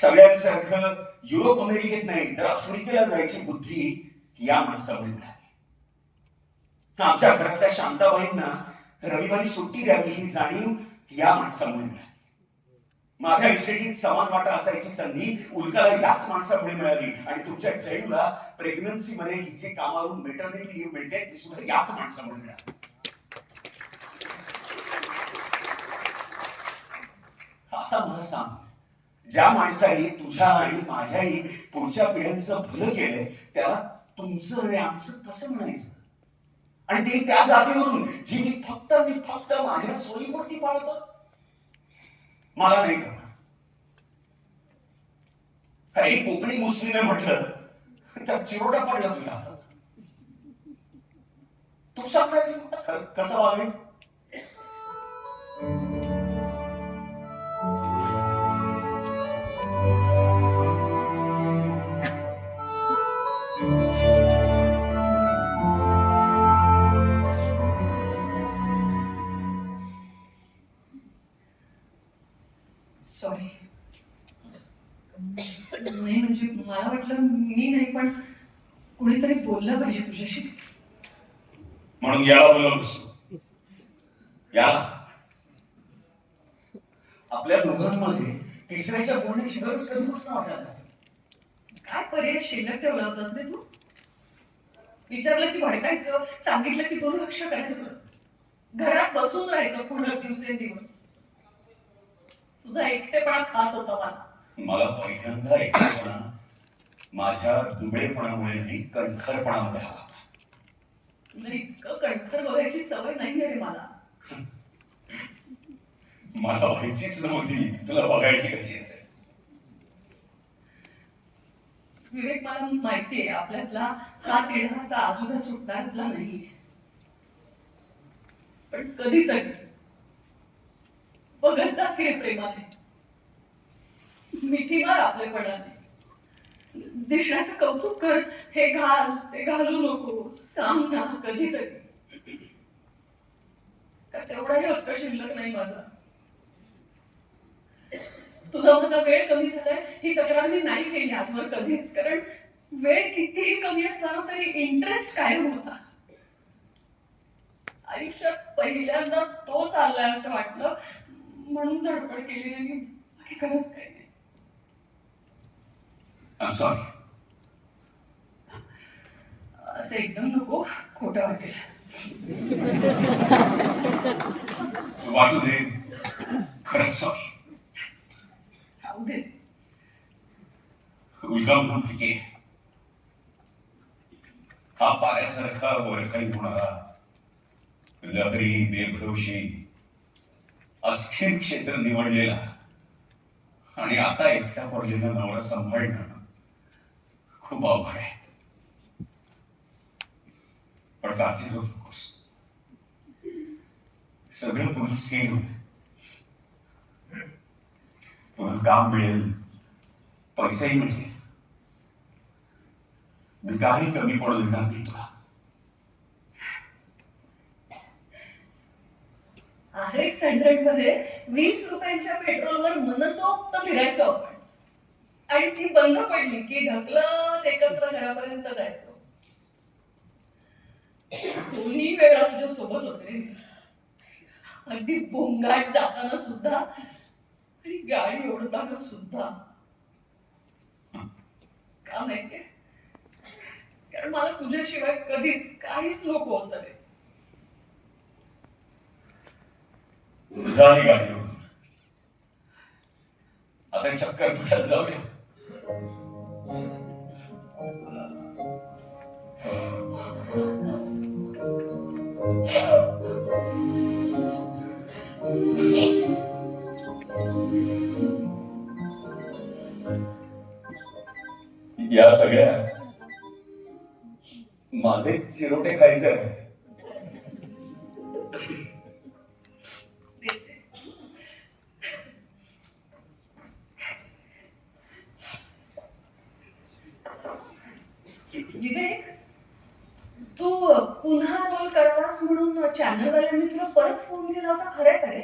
सगळ्यांसारखं Europe अमेरिकेत नाही तर आफ्रिकेला जायची बुद्धी या माणसामुळे मिळाली. आमच्या घरातल्या शांताबाईंना रविवारी सुट्टी द्यावी ही जाणीव या माणसामुळे मिळाली. माझ्या इस्टेटीत समान वाटा असायची संधी उल्काला याच माणसामुळे मिळाली. आणि तुमच्या जयूला प्रेग्नन्सी मध्ये जे कामावरून मेटर्निटी लिव्ह मिळते ती सुद्धा याच माणसामुळे मिळाली. आता मला सांग ज्या माणसाने तुझ्या आणि माझ्याही पुढच्या पिढ्यांचं भलं केलंय त्याला तुमचं आणि आमचं कसं म्हणायचं? आणि ते त्या जागेवरून जी मी फक्त आणि फक्त माझ्या सोयीपुरती पाळतो मला नाही सांगा काही कोकणी मुस्लिम म्हटलं त्या चिरोटा पडला तुला तू सांगायचं कसं वागायचं? सॉरी नाही म्हणजे मला वाटलं मी नाही पण कुणीतरी बोललं पाहिजे तुझ्याशी. म्हणून याला याला. आपल्या दोघांमध्ये तिसऱ्याच्या बोलण्याची गरज कधीपासून वाटायला काय पर्याय शिल्लक ठेवला होतास रे तू? विचारलं की भडकायचं सांगितलं की दुर्लक्ष करायचं. घरात बसून राहायचं पुढं दिवसेंदिवस. तुझा एकटेपणा खात होता मला. मला पहिल्यांदा एकटेपणा माझ्या दुबळेपणामुळे नाही कणखरपणामुळे आला. इतकं कणखर बघायची सवय नाही रे मला. मला व्हायचीच नव्हती तुला बघायची कशी असेल? विवेक मला माहितीये आपल्यातला हा तिढा असा अजूनच सुटणाऱ्यातला नाही. पण कधीतरी. बघत जा प्रेमाने. मिठी मार आपलेपणाने दिसण्याचं कौतुक कर हे घाल ते घालू नको सांग ना कधीतरी. का तेवढाही हक्क शिल्लक नाही माझा. तुझा माझा वेळ कमी झालाय ही तक्रार मी नाही केली आजवर कधीच कारण वेळ कितीही कमी असताना तरी इंटरेस्ट कायम होता. आयुष्यात पहिल्यांदा तो चाललाय असं वाटलं म्हणून धडपड केली नाही बाकी खरंच काही नाही असं एकदम नको खोटं वाटेल वाटू दे खरंच सॉरी राहू दे उलगा म्हणून पिके हा पाण्यासारखा वरखाई होणारा लहरी बेभरोशी अस्थिर क्षेत्र निवडलेला आणि आता एकट्या पडलेला नवरा सांभाळणं खूप अवघड आहे. पण काळजी करू नकोस. सगळं पुन्हा स्थिर होईल. पुन्हा काम मिळेल. पैसेही मिळतील. मी काही कमी पडू देणार नाही तुला. आर एक्स हंड्रेडमध्ये वीस रुपयांच्या पेट्रोलवर मनसोक्त फिरायचो आपण. आणि ती बंद पडली की ढकलत एकत्र घरापर्यंत जायचो. दोन्ही वेळा तुझ्या सोबत होते अगदी बोंगाट जाताना सुद्धा आणि गाडी ओढताना सुद्धा. का माहितीये? कारण मला तुझ्याशिवाय कधीच काहीच नको होत रे. गाडी आता चक्कर पुढ्यात जाऊया या सगळ्या माझे चिरोटे खायचे आहे विवेक तू पुन्हा रोल करावास म्हणून चॅनलवाल्यांनी तुला परत फोन केला होता? खरं खरे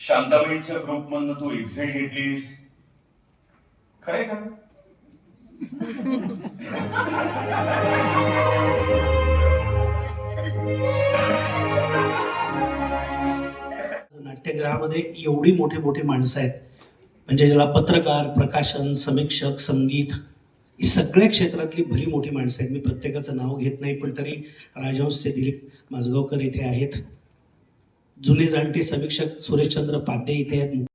शांताबाईंच्या ग्रुप मधनं तू एक्झिट घेतलीस. खरे का? नाट्यगृहामध्ये एवढी मोठी मोठी माणसं आहेत. म्हणजे ज्याला पत्रकार प्रकाशन समीक्षक संगीत ही सगळ्या क्षेत्रातली भली मोठी माणसं आहेत. मी प्रत्येकाचं नाव घेत नाही पण तरी राजहंसचे दिलीप माजगावकर इथे आहेत. जुने जाणते समीक्षक सुरेशचंद्र पाध्ये इथे आहेत.